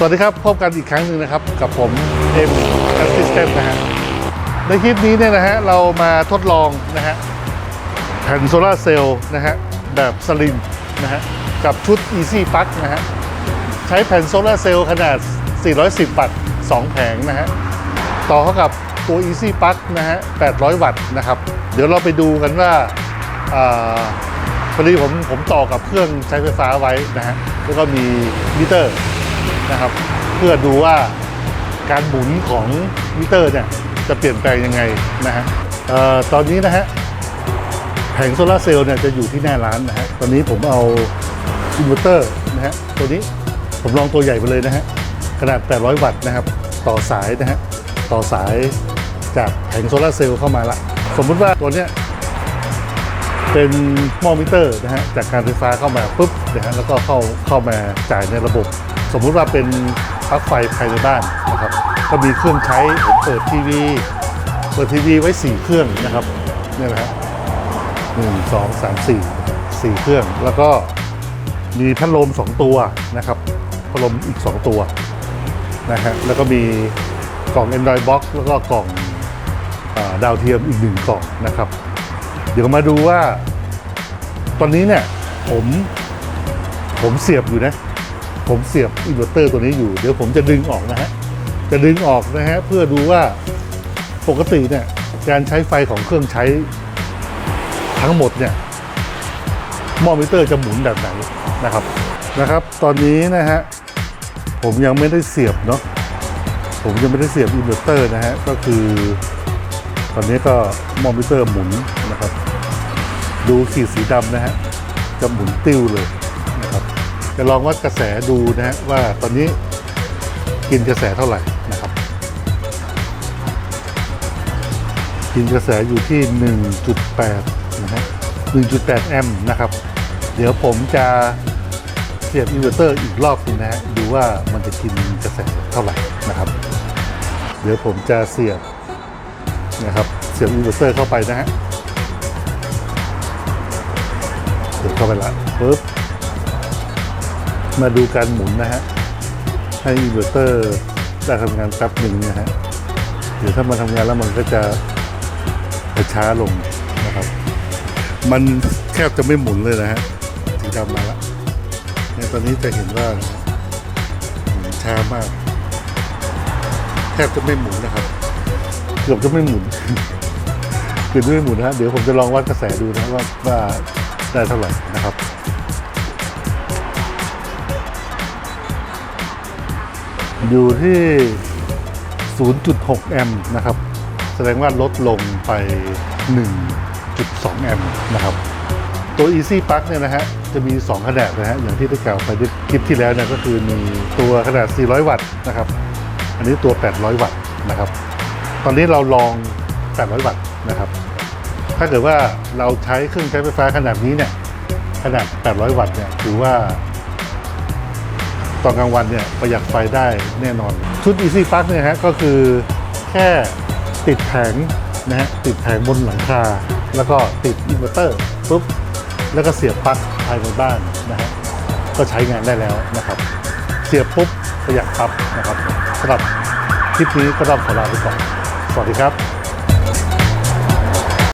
สวัสดีครับ พบกันอีกครั้งหนึ่งนะครับ กับผมเอ็มแอสซิสแตนนะฮะ ในคลิปนี้เนี่ยนะฮะ เรามาทดลองนะฮะ แผ่นโซลาร์เซลล์นะฮะ แบบสลิมนะฮะ กับชุด Easy Plug นะฮะ ใช้แผ่นโซลาร์เซลล์ขนาด 410 วัตต์ 2 แผงนะฮะ ต่อเข้ากับตัว Easy Plug นะฮะ 800 วัตต์นะครับ เดี๋ยวเราไปดูกันว่าอ่าพอดีผมผมต่อกับเครื่องใช้ไฟฟ้าไว้นะฮะ แล้วก็มีมิเตอร์ นะครับ เพื่อดูว่าการหมุนของมิเตอร์เนี่ยจะเปลี่ยนแปลงยังไงนะฮะออตอนนี้นะฮะแผงโซลาเซลล์เนี่ยจะอยู่ที่หน้าร้านนะฮะตอนนี้ผมเอาอินเวอร์เตอร์นะฮะตัวนี้ผมลองตัวใหญ่ไปเลยนะฮะขนาด 800 วัตต์นะครับ ต่อสายนะฮะต่อสายจากแผงโซลาเซลล์เข้ามาละสมมุติว่าตัวเนี้ยเป็นมอมิเตอร์นะฮะจากการไฟฟ้าเข้ามาปุ๊บนะฮะแล้วก็เข้าเข้ามาจ่ายในระบบ สมมุติว่าเป็นปลั๊กไฟภายในบ้านนะครับ ก็มีเครื่องใช้ผมเปิดทีวีเปิดทีวีไว้ 4 เครื่องนะครับเนี่ยนะฮะหนึ่งสองสามสี่สี่เครื่อง แล้วก็มีพัดลม 2 ตัวนะครับพัดลมอีก 2 ตัวนะฮะแล้วก็มีกล่อง Android Box แล้วก็กล่องอดาวเทียมอีกหนึ่งกล่องนะครับ เดี๋ยวมาดูว่า ตอนนี้เนี่ยผมผมเสียบอยู่นะ ผมเสียบอินเวอร์เตอร์ตัวนี้อยู่ เดี๋ยวผมจะดึงออกนะฮะ จะดึงออกนะฮะ เพื่อดูว่าปกติเนี่ยการใช้ไฟของเครื่องใช้ทั้งหมดเนี่ยมอมิเตอร์จะหมุนแบบไหนนะครับนะครับ ตอนนี้นะฮะผมยังไม่ได้เสียบเนาะผมยังไม่ได้เสียบอินเวอร์เตอร์นะฮะก็คือ ตอนนี้ก็มอนิเตอร์หมุนนะครับ ดูขีดสีดำนะฮะจะหมุนติ้วเลย จะลองวัดกระแสดูนะฮะว่าตอนนี้กินกระแสเท่าไหร่นะครับ กินกระแสอยู่ที่ 1.8 นะฮะ 1.8 แอมป์นะครับ เดี๋ยวผมจะเสียบอินเวอร์เตอร์อีกรอบนึงนะฮะ ดูว่ามันจะกินกระแสเท่าไหร่นะครับ เดี๋ยวผมจะเสียบนะครับ เสียบอินเวอร์เตอร์เข้าไปนะฮะ เสียบเข้าไปละปึ๊บ มาดูการหมุนนะฮะ ให้อินเวอร์เตอร์ได้ทำงานแป๊บหนึ่งนะฮะ เดี๋ยวถ้ามาทำงานแล้วมันก็จะช้าลงนะครับ มันแทบจะไม่หมุนเลยนะฮะสีดำมาละเนี่ยตอนนี้จะเห็นว่าหมุนช้ามาก แทบจะไม่หมุนนะครับ เกือบจะไม่หมุนเกือบจะไม่หมุนนะฮะเดี๋ยวผมจะลองวัดกระแสดูนะว่าว่าได้เท่าไหร่นะครับ อยู่ที่ 0.6 แอมป์นะครับ แสดงว่าลดลงไป 1.2 แอมป์นะครับ ตัว Easy Plug เนี่ยนะฮะ จะมี 2 ขนาดนะฮะ อย่างที่ได้กล่าวไปในคลิปที่แล้วเนี่ยก็คือมีตัวขนาด 400 วัตต์นะครับ อันนี้ตัว 800 วัตต์นะครับ ตอนนี้เราลอง 800 วัตต์นะครับ ถ้าเกิดว่าเราใช้เครื่องใช้ไฟฟ้าขนาดนี้เนี่ย ขนาด 800 วัตต์เนี่ย ถือว่า ตอนกลางวันเนี่ยประหยัดไฟได้แน่นอน ชุด Easy Plug เนี่ยฮะก็คือแค่ติดแผงนะฮะติดแผงบนหลังคา แล้วก็ติดอินเวอร์เตอร์ปุ๊บแล้วก็เสียบปลั๊กภายในบ้านนะฮะก็ใช้งานได้แล้วนะครับ เสียบปุ๊บประหยัดปั๊บนะครับสำหรับคลิปนี้ก็ต้องขอลาไปก่อน สวัสดีครับ